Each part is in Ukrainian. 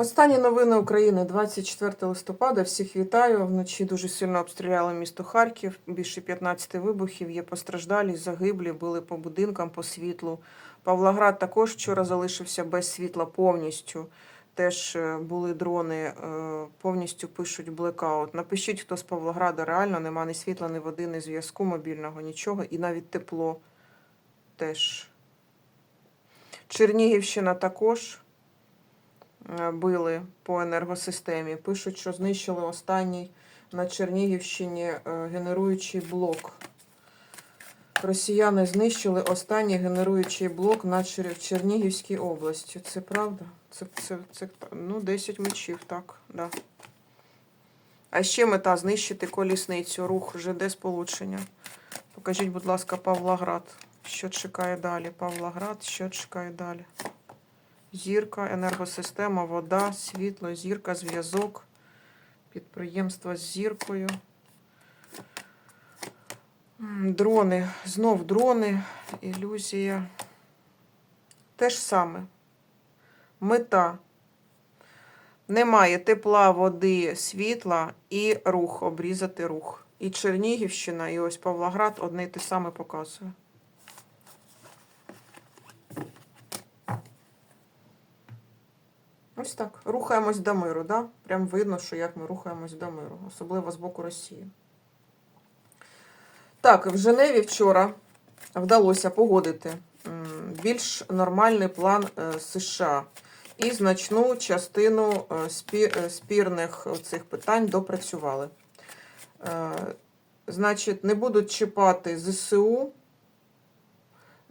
Останні новини України 24 листопада. Всіх вітаю. Вночі дуже сильно обстріляли місто Харків. Більше 15 вибухів. Є постраждалі, загиблі, били по будинкам, по світлу. Павлоград також вчора залишився без світла повністю. Теж е, були дрони, е, повністю пишуть блекаут. Напишіть, хто з Павлограда реально нема ні світла, ні води, ні зв'язку мобільного, нічого, і навіть тепло теж. Чернігівщина також били по енергосистемі. Пишуть, що знищили останній на Чернігівщині е, генеруючий блок. Росіяни знищили останній генеруючий блок на Чернігівській області. Це правда? Це, це, це ну, 10 мечів, так. Да. А ще мета знищити колісницю, рух ЖД сполучення. Покажіть, будь ласка, Павлоград. Що чекає далі? Павлоград, що чекає далі? Зірка, енергосистема, вода, світло, зірка, зв'язок, підприємство з зіркою. Дрони, знов дрони, ілюзія. Те ж саме. Мета. Немає тепла, води, світла і рух, обрізати рух. І Чернігівщина, і ось Павлоград одне й те саме показує. Ось так. Рухаємось до миру, да? Прям видно, що як ми рухаємось до миру, особливо з боку Росії. Так, в Женеві вчора вдалося погодити більш нормальний план е, США і значну частину е, е, спірних цих питань допрацювали. Значить, не будуть чіпати ЗСУ.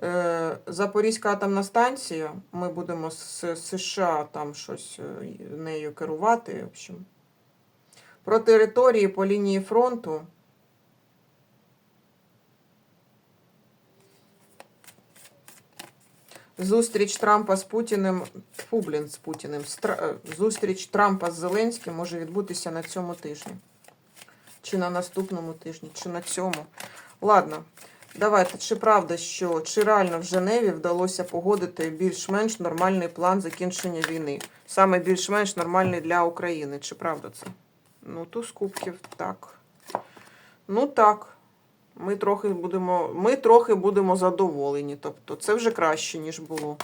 Е, Запорізька атомна станція. Ми будемо з США там щось е, нею керувати. В общем. Про території по лінії фронту. Зустріч Трампа з Путіним. Фу, блін, з Путіним. Стра- е, Зустріч Трампа з Зеленським може відбутися на цьому тижні. Чи на наступному тижні, чи на цьому. Ладно, давайте. Чи правда, що чи реально в Женеві вдалося погодити більш-менш нормальний план закінчення війни? Саме більш-менш нормальний для України. Чи правда це? Ну, туз кубків, так. Ну так. Ми трохи будемо, ми трохи будемо задоволені. Тобто, це вже краще, ніж було.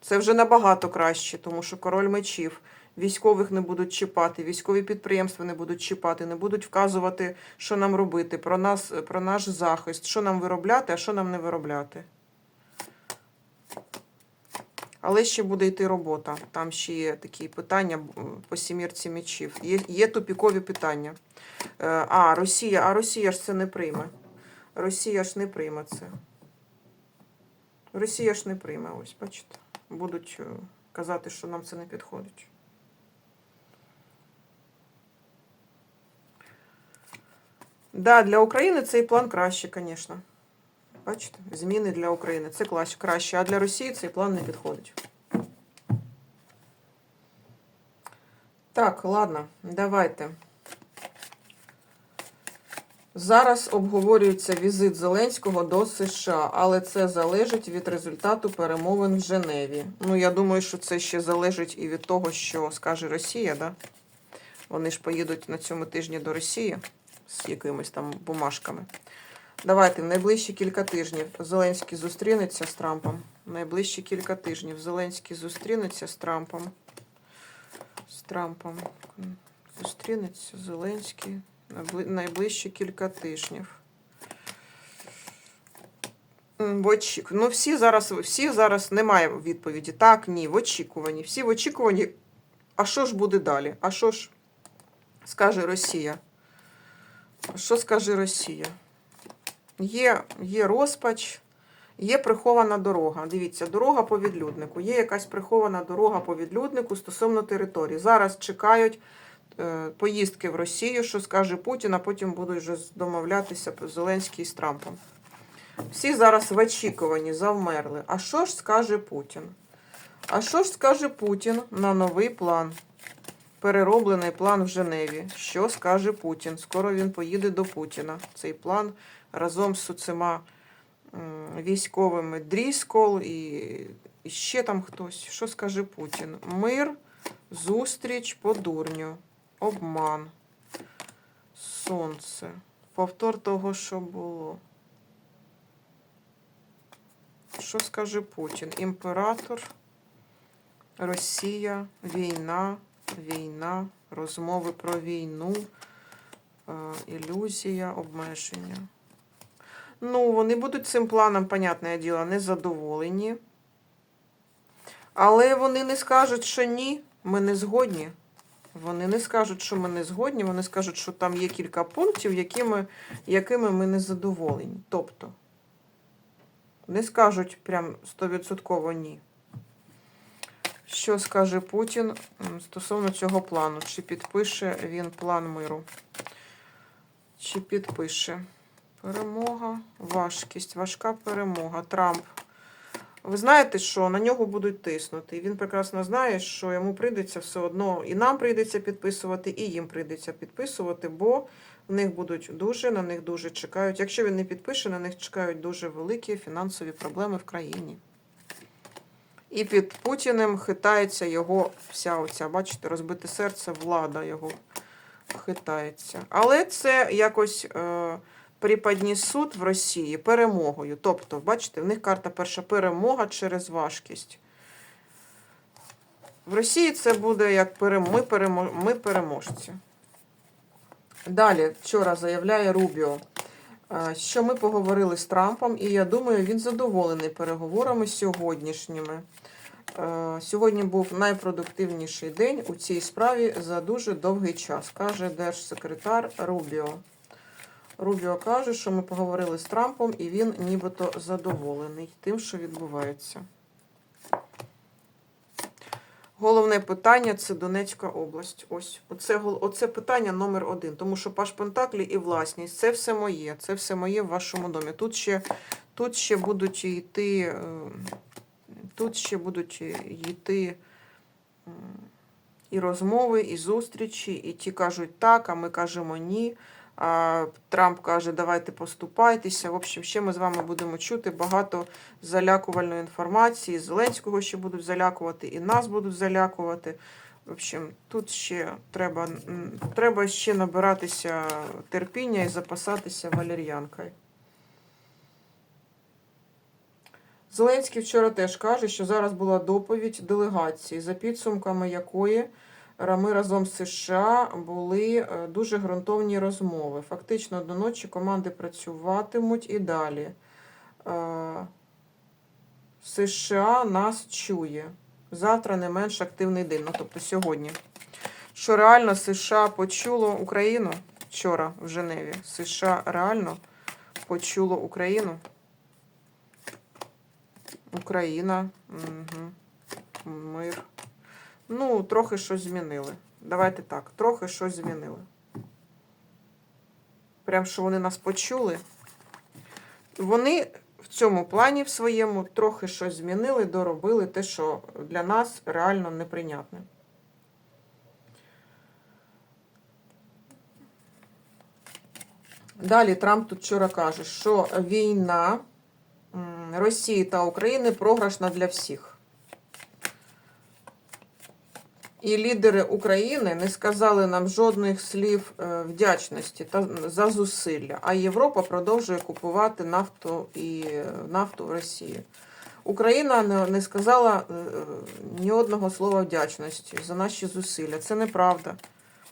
Це вже набагато краще, тому що король мечів. Військових не будуть чіпати, військові підприємства не будуть чіпати, не будуть вказувати, що нам робити, про нас, про наш захист, що нам виробляти, а що нам не виробляти. Але ще буде йти робота. Там ще є такі питання по сімірці мечів. Є, є тупікові питання. Е, А, Росія, а Росія ж це не прийме. Росія ж не прийме це. Росія ж не прийме, ось, бачите. Будуть е, казати, що нам це не підходить. Да, для України цей план краще, звісно. Бачите, зміни для України це краще, а для Росії цей план не підходить. Так, ладно, давайте. Зараз обговорюється візит Зеленського до США, але це залежить від результату перемовин в Женеві. Ну, я думаю, що це ще залежить і від того, що скаже Росія, да? Вони ж поїдуть на цьому тижні до Росії з якимись там бумажками. Давайте в найближчі кілька тижнів Зеленський зустрінеться з Трампом. В найближчі кілька тижнів Зеленський зустрінеться з Трампом. З Трампом. Зустрінеться Зеленський. Найбли- Найближчі кілька тижнів. В очік... Ну, всі зараз, всі зараз немає відповіді. Так, ні, в очікуванні. Всі в очікуванні. А що ж буде далі? А що ж скаже Росія? Що скаже Росія? Є, є розпач, є прихована дорога. Дивіться, дорога по відлюднику. Є якась прихована дорога по відлюднику стосовно території. Зараз чекають е, поїздки в Росію, що скаже Путін, а потім будуть вже домовлятися Зеленський з Трампом. Всі зараз в очікуванні завмерли. А що ж скаже Путін? А що ж скаже Путін на новий план? Перероблений план в Женеві. Що скаже Путін? Скоро він поїде до Путіна. Цей план разом з цими військовими Дріскол і, ще там хтось. Що скаже Путін? Мир Зустріч по дурню. Обман. Сонце. Повтор того, що було. Що скаже Путін? Імператор, Росія, війна, війна, розмови про війну, е, ілюзія, обмеження. Ну, вони будуть цим планом, понятне діло, незадоволені. Але вони не скажуть, що ні, ми не згодні. Вони не скажуть, що ми не згодні, вони скажуть, що там є кілька пунктів, якими, якими ми не задоволені. Тобто, не скажуть прям стовідсотково ні. Що скаже Путін стосовно цього плану? Чи підпише він план миру? Чи підпише? Перемога, важкість, важка перемога. Трамп. Ви знаєте, що на нього будуть тиснути. І він прекрасно знає, що йому прийдеться все одно, і нам прийдеться підписувати, і їм прийдеться підписувати, бо в них будуть дуже, на них дуже чекають. Якщо він не підпише, на них чекають дуже великі фінансові проблеми в країні. І під Путіним хитається його вся оця, бачите, розбите серце, влада його хитається. Але це якось е, приподнесуть в Росії перемогою. Тобто, бачите, в них карта перша перемога через важкість. В Росії це буде як перем... ми, перемо... ми переможці. Далі, вчора заявляє Рубіо, що ми поговорили з Трампом, і я думаю, він задоволений переговорами сьогоднішніми. Е, Сьогодні був найпродуктивніший день у цій справі за дуже довгий час, каже держсекретар Рубіо. Рубіо каже, що ми поговорили з Трампом, і він нібито задоволений тим, що відбувається. Головне питання це Донецька область. Ось оце, оце питання номер один. Тому що Паш Пентаклі і власність це все моє. Це все моє в вашому домі. Тут ще, тут ще будуть йти, е, тут ще будуть йти і розмови, і зустрічі, і ті кажуть так, а ми кажемо ні. Трамп каже, давайте поступайтеся. В общем, ще ми з вами будемо чути багато залякувальної інформації. Зеленського ще будуть залякувати, і нас будуть залякувати. В общем, тут ще треба, треба ще набиратися терпіння і запасатися валер'янкою. Зеленський вчора теж каже, що зараз була доповідь делегації, за підсумками якої ми разом з США були е, дуже ґрунтовні розмови. Фактично до ночі команди працюватимуть і далі. Е, США нас чує. Завтра не менш активний день, ну тобто сьогодні. Що реально США почуло Україну вчора в Женеві. США реально почуло Україну. Україна. Угу. Мир. Ну, трохи щось змінили. Давайте так, трохи щось змінили. Прям що вони нас почули. Вони в цьому плані в своєму трохи щось змінили, доробили те, що для нас реально неприйнятне. Далі Трамп тут вчора каже, що війна Росії та України програшна для всіх. І лідери України не сказали нам жодних слів е, вдячності та за зусилля. А Європа продовжує купувати нафту і е, нафту в Росії. Україна не- сказала е, ні одного слова вдячності за наші зусилля. Це неправда.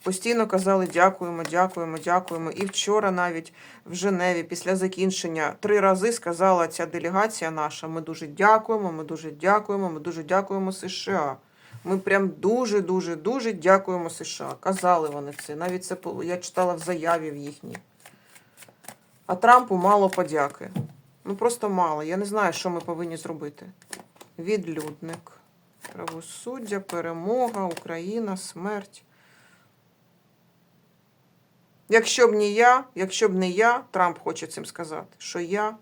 Постійно казали дякуємо, дякуємо, дякуємо. І вчора навіть в Женеві після закінчення три рази сказала ця делегація наша: ми дуже дякуємо, ми дуже дякуємо, ми дуже дякуємо США. Ми прям дуже, дуже, дуже дякуємо США. Казали вони це. Навіть це я читала в заяві в їхній. А Трампу мало подяки. Ну просто мало. Я не знаю, що ми повинні зробити. Відлюдник, правосуддя, перемога, Україна, смерть. Якщо б не я, якщо б не я, Трамп хоче цим сказати, що я,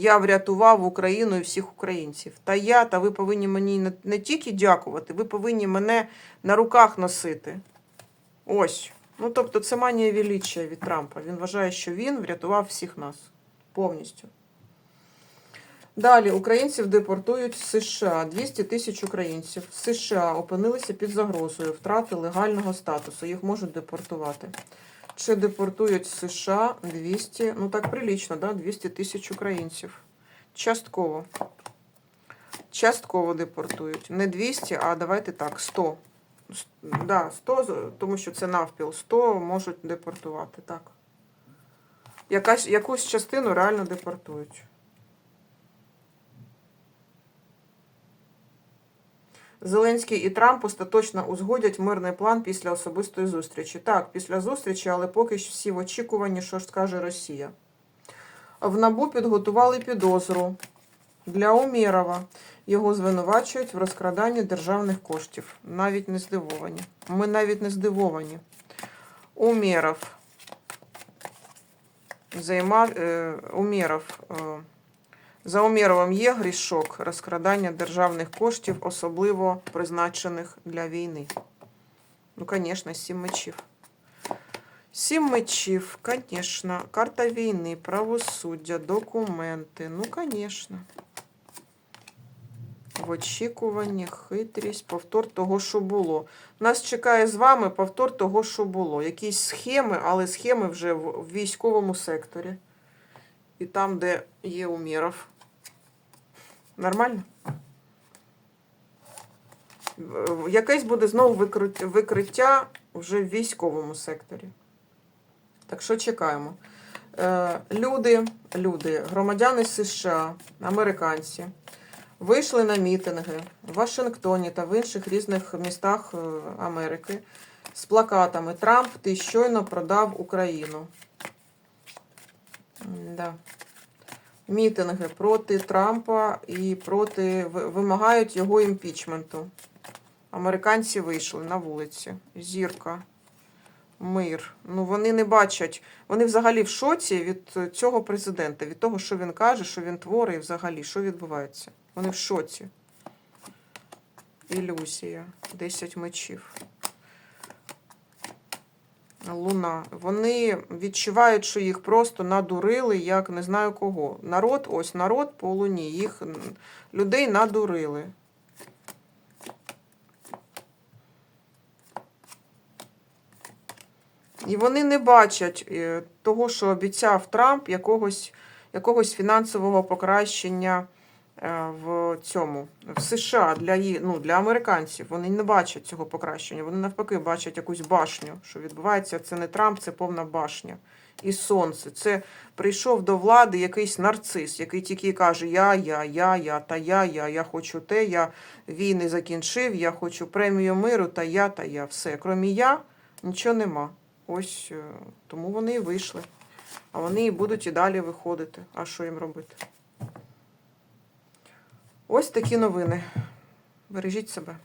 я врятував Україну і всіх українців. Та я, та ви повинні мені не, тільки дякувати, ви повинні мене на руках носити. Ось. Ну, тобто, це манія величия від Трампа. Він вважає, що він врятував всіх нас повністю. Далі українців депортують з США. 200 тисяч українців з США опинилися під загрозою втрати легального статусу. Їх можуть депортувати. Чи депортують з США 200, ну так прилічно, да? 200 тисяч українців. Частково. Частково депортують. Не 200, а давайте так, 100. Да, 100, тому що це навпіл. 100 можуть депортувати, так. Якась, якусь частину реально депортують. Зеленський і Трамп остаточно узгодять мирний план після особистої зустрічі. Так, після зустрічі, але поки ж всі в очікуванні, що ж скаже Росія. В НАБУ підготували підозру для Умєрова. Його звинувачують в розкраданні державних коштів. Навіть не здивовані. Ми навіть не здивовані. Умєров. Займав, е, Умєров. Е, за Умєровим є грішок розкрадання державних коштів, особливо призначених для війни. Ну, звісно, сім мечів. Сім мечів, звісно. Карта війни, правосуддя, документи. Ну, звісно. В очікуванні, хитрість, повтор того, що було. Нас чекає з вами повтор того, що було. Якісь схеми, але схеми вже в військовому секторі. І там, де є Умєров. Нормально? Якесь буде знову викриття вже в військовому секторі. Так що чекаємо. Е, Люди, люди, громадяни США, американці, вийшли на мітинги в Вашингтоні та в інших різних містах е, Америки з плакатами Трамп, ти щойно продав Україну. Да. Мітинги проти Трампа і проти вимагають його імпічменту. Американці вийшли на вулиці. Зірка. Мир. Ну вони не бачать. Вони взагалі в шоці від цього президента, від того, що він каже, що він творить, і взагалі, що відбувається. Вони в шоці. Ілюзія. Десять мечів. Луна. Вони відчувають, що їх просто надурили, як не знаю кого. Народ, ось народ по луні. Їх людей надурили. І вони не бачать е, того, що обіцяв Трамп, якогось, якогось фінансового покращення в цьому в США для ну, для американців. Вони не бачать цього покращення. Вони навпаки бачать якусь башню, що відбувається. Це не Трамп, це повна башня. І сонце. Це прийшов до влади якийсь нарцис, який тільки каже: Я, я, я, я, та я, я, я хочу те, я війни закінчив, я хочу премію миру, та я, та я. Все. Крім я, нічого нема. Ось е, тому вони і вийшли. А вони і будуть і далі виходити. А що їм робити? Ось такі новини. Бережіть себе.